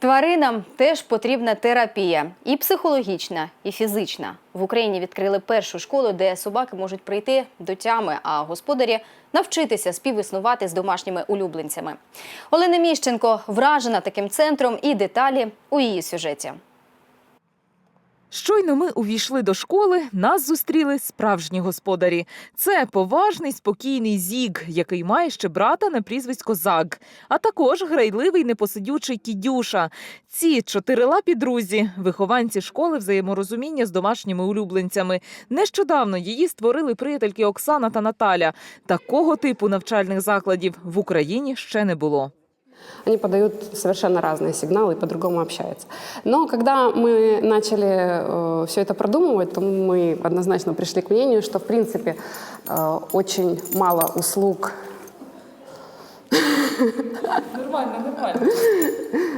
Тваринам теж потрібна терапія і психологічна, і фізична. В Україні відкрили першу школу, де собаки можуть прийти до тями, а господарі навчитися співіснувати з домашніми улюбленцями. Олена Міщенко вражена таким центром і деталі у її сюжеті. Щойно ми увійшли до школи, нас зустріли справжні господарі. Це поважний, спокійний зіг, який має ще брата на прізвисько Заг, а також грайливий непосидючий кідюша. Ці чотирилапі друзі, вихованці школи взаєморозуміння з домашніми улюбленцями. Нещодавно її створили приятельки Оксана та Наталя. Такого типу навчальних закладів в Україні ще не було. Они подают совершенно разные сигналы и по-другому общаются. Но когда мы начали все это продумывать, то мы однозначно пришли к мнению, что в принципе э, очень мало услуг Нормально, нормально.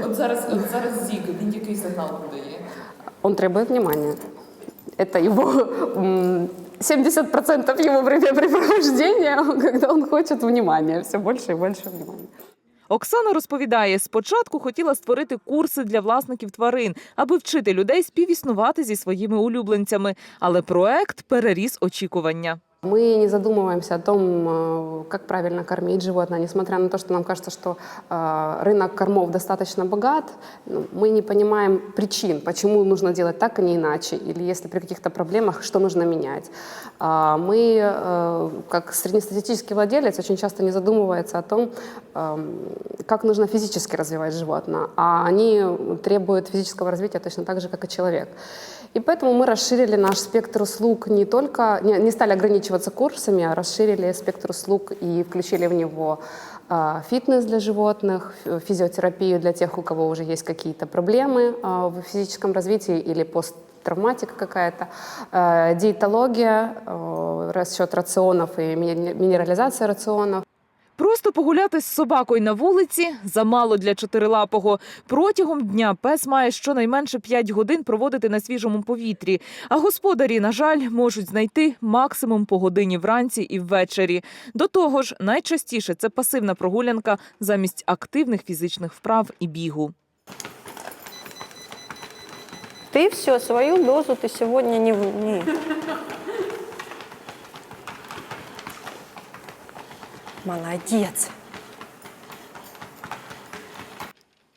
От зараз, от зараз зіг, він який сигнал подає. он требует внимания. Это его м, 70% его времяпрепровождения, когда он хочет внимания, все больше и больше внимания. Оксана розповідає, спочатку хотіла створити курси для власників тварин, аби вчити людей співіснувати зі своїми улюбленцями. Але проект переріс очікування. Мы не задумываемся о том, э, как правильно кормить животное, несмотря на то, что нам кажется, что э, рынок кормов достаточно богат, ну, мы не понимаем причин, почему нужно делать так, а не иначе, или если при каких-то проблемах, что нужно менять. А Мы, э, как среднестатистический владелец, очень часто не задумывается о том, эм, как нужно физически развивать животное, а они требуют физического развития точно так же, как и человек. И поэтому мы расширили наш спектр услуг не только, не, не стали ограничиваться курсами, а расширили спектр услуг и включили в него а, фитнес для животных, ф- физиотерапию для тех, у кого уже есть какие-то проблемы а, в физическом развитии или посттравматика какая-то, э, диетология, э, расчет рационов и мини- минерализация рационов. Просто погуляти з собакою на вулиці замало для чотирилапого. Протягом дня пес має щонайменше 5 годин проводити на свіжому повітрі. А господарі, на жаль, можуть знайти максимум по годині вранці і ввечері. До того ж, найчастіше це пасивна прогулянка замість активних фізичних вправ і бігу. Ты все, свою дозу ты сегодня не... в- не. Молодец.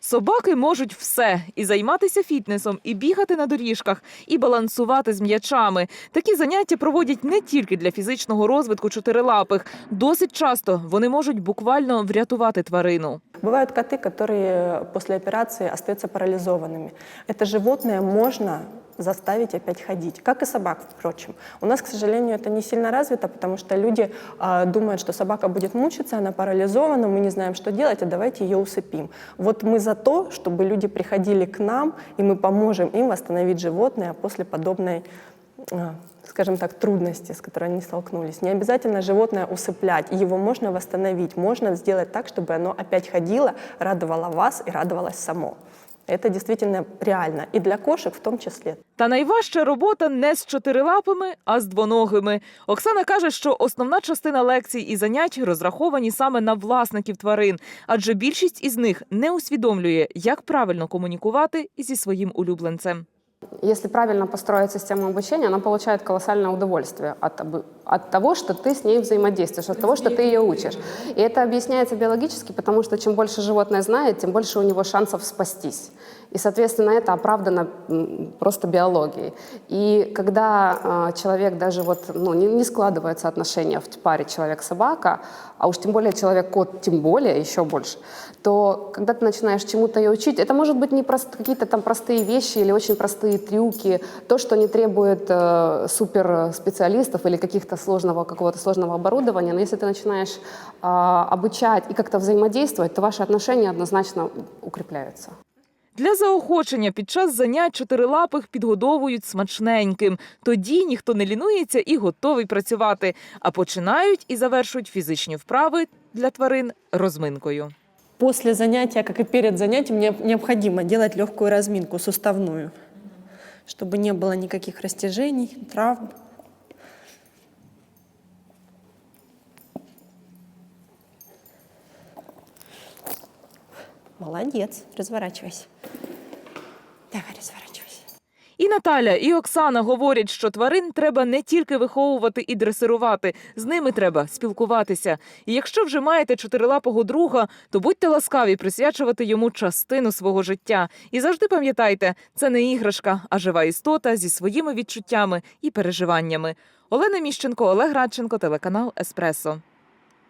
Собаки можуть все і займатися фітнесом, і бігати на доріжках, і балансувати з м'ячами. Такі заняття проводять не тільки для фізичного розвитку чотирилапих. Досить часто вони можуть буквально врятувати тварину. Бывают коты, которые после операции остаются парализованными. Это животное можно Заставить опять ходить, как и собак, впрочем. У нас, к сожалению, это не сильно развито, потому что люди а, думают, что собака будет мучиться, она парализована, мы не знаем, что делать, а давайте ее усыпим. Вот мы за то, чтобы люди приходили к нам, и мы поможем им восстановить животное после подобной а, скажем так, трудности, с которой они столкнулись. Не обязательно животное усыплять, его можно восстановить, можно сделать так, чтобы оно опять ходило, радовало вас и радовалось само. Это действительно реально, и для кошек в том числе. Та найважча робота не з чотирилапими, а з двоногими. Оксана каже, що основна частина лекцій і занять розраховані саме на власників тварин, адже більшість із них не усвідомлює, як правильно комунікувати зі своїм улюбленцем. Если правильно построить систему обучения, она получает колоссальное удовольствие от, от того, что ты с ней взаимодействуешь, от того, что ты ее учишь. И это объясняется биологически, потому что чем больше животное знает, тем больше у него шансов спастись. И, соответственно, это оправдано просто биологией. И когда а, человек даже вот, ну, не, не складываются отношения в паре человек-собака, а уж тем более человек-кот, тем более, еще больше, то когда ты начинаешь чему-то ее учить, это может быть не прост- какие-то там простые вещи или очень простые трюки, то, что не требует э, суперспециалистов или каких-то сложного, какого-то сложного оборудования, но если ты начинаешь а, обучать и как-то взаимодействовать, то ваши отношения однозначно укрепляются. Для заохочення під час занять чотирилапих підгодовують смачненьким. Тоді ніхто не лінується і готовий працювати. А починають і завершують фізичні вправи для тварин розминкою. После занятия, как и перед занятием, мне необходимо делать легкую разминку суставную, чтобы не было никаких растяжений, травм. Молодец, разворачивайся. І Наталя, і Оксана говорять, що тварин треба не тільки виховувати і дресирувати, з ними треба спілкуватися. І якщо вже маєте чотирилапого друга, то будьте ласкаві присвячувати йому частину свого життя. І завжди пам'ятайте, це не іграшка, а жива істота зі своїми відчуттями і переживаннями. Олена Міщенко, Олег Радченко, телеканал Еспресо.